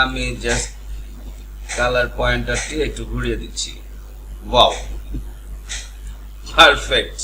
আমি just colour পয়েন্টারটি একটু ঘুরিয়ে দিচ্ছি। ওয়াও পারফেক্ট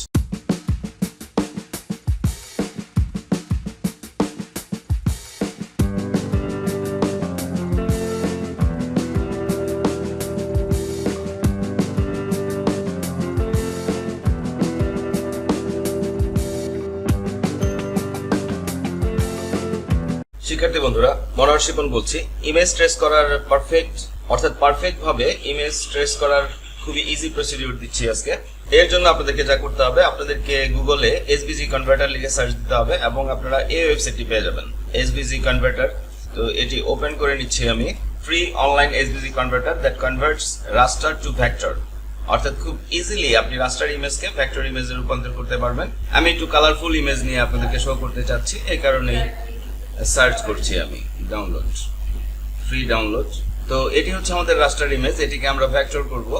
শিক্ষার্থী বন্ধুরা, মনোহর শিপন বলছি। ইমেজ ট্রেস করার পারফেক্ট অর্থাৎ পারফেক্ট ভাবে ইমেজ ট্রেস করার খুবই ইজি প্রসিডিউর দিচ্ছি আজকে। এর জন্য আপনাদেরকে যা করতে হবে, আপনাদেরকে গুগলে এসবিজি কনভার্টার লিখে সার্চ দিতে হবে এবং আপনারা এই ওয়েবসাইটটি পেয়ে যাবেন। এসবিজি কনভার্টার তো এটি ওপেন করে নিচ্ছি আমি। Free online SBG converter that converts raster to vector অর্থাৎ খুব ইজিলি আপনি রাস্টার ইমেজকে ভেক্টর ইমেজে রূপান্তর করতে পারবেন। আমি একটু কালারফুল ইমেজ নিয়ে আপনাদেরকে শো করতে চাচ্ছি, এই কারণেই সার্চ করছি আমি ডাউনলোড ফ্রি ডাউনলোড তো এটি হচ্ছে আমাদের রাস্টার ইমেজ এটিকে আমরা ভেক্টর করব।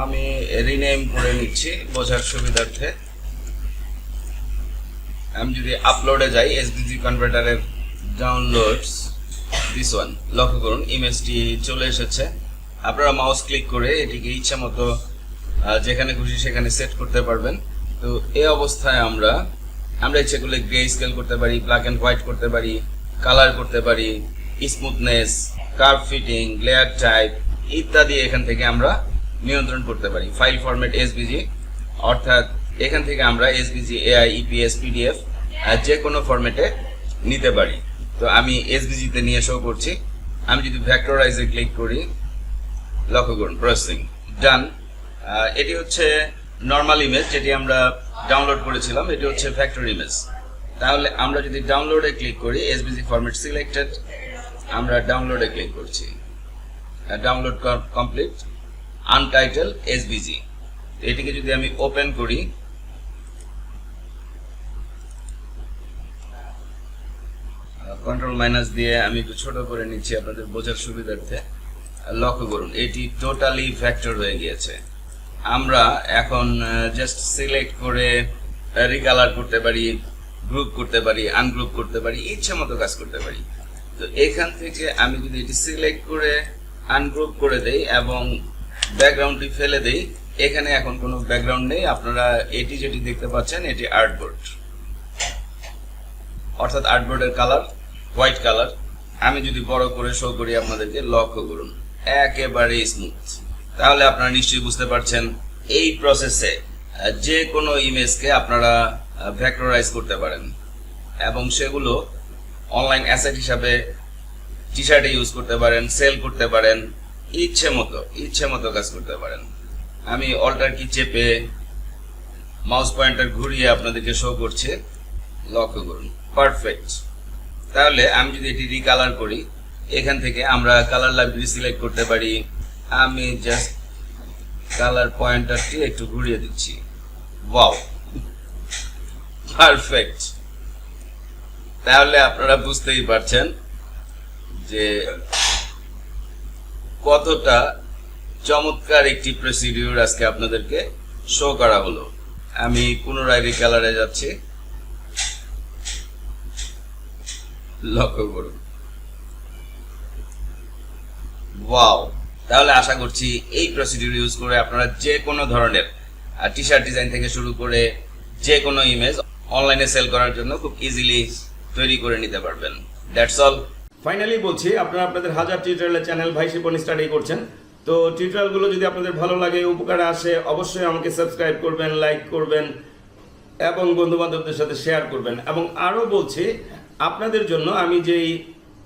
আমি রিনেম করে নিচ্ছি বোঝার সুবিধার্থে। আমি যদি আপলোডে যাই এসডিজি কনভার্টারের ডাউনলোডস দিস ওয়ান লক্ষ্য করুন ইমেজটি চলে এসেছে। আপনারা মাউস ক্লিক করে এটিকে ইচ্ছা মতো যেখানে খুশি সেখানে সেট করতে পারবেন। তো এই অবস্থায় আমরা আমরা করলে গ্রে স্কেল করতে পারি ব্ল্যাক অ্যান্ড হোয়াইট করতে পারি কালার করতে পারি smoothness curve fitting layer type ইত্যাদি এখান থেকে আমরা নিয়ন্ত্রণ করতে পারি। ফাইল ফরম্যাট এসবিজি অর্থাৎ এখান থেকে আমরা এসবিজি এআই ইপিএস পিডিএফ যে কোনো ফরম্যাটে নিতে পারি। তো আমি এসবিজিতে নিয়ে শো করছি। আমি যদি ভ্যাক্টরাইজে ক্লিক করি, লক্ষ্য করুন প্রসেসিং ডান এটি হচ্ছে নর্মাল ইমেজ যেটি আমরা ডাউনলোড করেছিলাম, এটি হচ্ছে ফ্যাক্টর ইমেজ তাহলে আমরা যদি ডাউনলোডে ক্লিক করি এসবিজি ফরম্যাট সিলেক্টেড আমরা ডাউনলোডে ক্লিক করছি। ডাউনলোড কমপ্লিট আনটাইটেল এসবিজি এটিকে যদি আমি ওপেন করি কন্ট্রোল মাইনাস দিয়ে আমি একটু ছোট করে নিচ্ছি আপনাদের বোঝার সুবিধার্থে। লক্ষ্য করুন, এটি টোটালি ফ্যাক্টর হয়ে গিয়েছে। আমরা এখন জাস্ট সিলেক্ট করে রিকালার করতে পারি গ্রুপ করতে পারি আনগ্রুপ করতে পারি, ইচ্ছে মতো কাজ করতে পারি। তো এখান থেকে আমি যদি এটি সিলেক্ট করে আনগ্রুপ করে দেই এবং ব্যাকগ্রাউন্ডটি ফেলে দেই, এখানে এখন কোনো ব্যাকগ্রাউন্ড নেই। আপনারা এটি যেটি দেখতে পাচ্ছেন, এটি আর্টবোর্ড অর্থাৎ আর্টবোর্ডের কালার হোয়াইট কালার আমি যদি বড় করে শো করি আপনাদেরকে, লক্ষ্য করুন একেবারে স্মুথ তাহলে আপনারা নিশ্চয়ই বুঝতে পারছেন, এই প্রসেসে যে কোনো ইমেজকে আপনারা ভেক্টরাইজ করতে পারেন। এবং সেগুলো অনলাইন অ্যাসেট হিসাবে টি শার্টে ইউজ করতে পারেন সেল করতে পারেন, ইচ্ছে মতো ইচ্ছে মতো কাজ করতে পারেন। আমি অল্টার কি চেপে মাউস পয়েন্টার ঘুরিয়ে আপনাদেরকে শো করছে। লক্ষ্য করুন পারফেক্ট তাহলে আমি যদি এটি রিকালার করি, এখান থেকে আমরা কালার লাইব্রেরি সিলেক্ট করতে পারি। আমি জাস্ট কালার পয়েন্টারটি একটু ঘুরিয়ে দিচ্ছি। ওয়াও পারফেক্ট তাহলে আপনারা বুঝতেই পারছেন যে কতটা চমৎকার একটি প্রসিডিউর আজকে আপনাদেরকে শো করা হলো। আমি পুনরায় রিকালারে যাচ্ছি। লক্ষ্য করুন। ওয়াও তাহলে আশা করছি এই প্রসিডিউর ইউজ করে আপনারা যে কোনো ধরনের টি শার্ট ডিজাইন থেকে শুরু করে যে কোনো ইমেজ অনলাইনে সেল করার জন্য খুব ইজিলি তৈরি করে নিতে পারবেন। দ্যাটস অল ফাইনালি বলছি, আপনারা আপনাদের হাজার টিউটোরিয়ালের চ্যানেল ভাই শিপন স্টাডি করছেন। তো টিউটোরিয়ালগুলো যদি আপনাদের ভালো লাগে, উপকারে আসে, অবশ্যই আমাকে সাবস্ক্রাইব করবেন লাইক করবেন, এবং বন্ধু বান্ধবদের সাথে শেয়ার করবেন। এবং আরও বলছি, আপনাদের জন্য আমি যেই